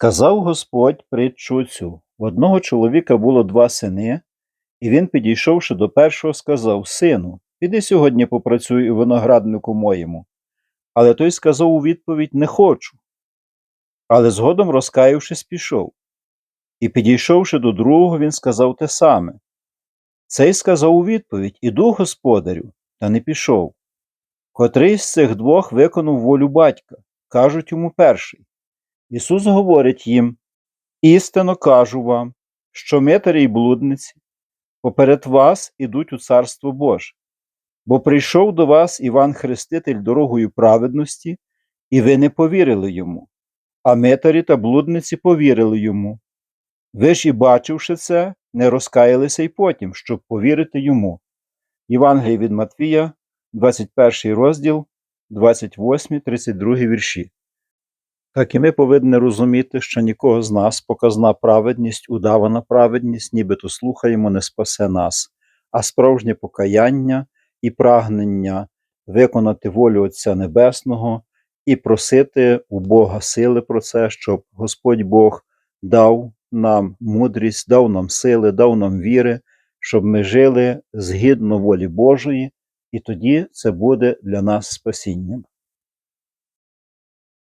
Сказав Господь притчу цю. В одного чоловіка було два сини, і він, підійшовши до першого, сказав: Сину, піди сьогодні попрацюй у винограднику моєму. Але той сказав у відповідь Не хочу. Але згодом, розкаявшись, пішов. І підійшовши до другого, він сказав те саме. Цей сказав у відповідь Іду, господарю, та не пішов. Котрий з цих двох виконав волю батька, кажуть йому перший. Ісус говорить їм: Істинно кажу вам, що митарі й блудниці поперед вас ідуть у Царство Боже, бо прийшов до вас Іван Хреститель дорогою праведності, і ви не повірили йому, а митарі та блудниці повірили йому. Ви ж і бачивши це, не розкаялися й потім, щоб повірити йому. Євангеліє від Матвія, 21 розділ, 28, 32 вірші. Так і ми повинні розуміти, що нікого з нас показна праведність, удавана праведність, нібито слухаємо, не спасе нас, а справжнє покаяння і прагнення виконати волю Отця Небесного і просити у Бога сили про це, щоб Господь Бог дав нам мудрість, дав нам сили, дав нам віри, щоб ми жили згідно волі Божої, і тоді це буде для нас спасінням.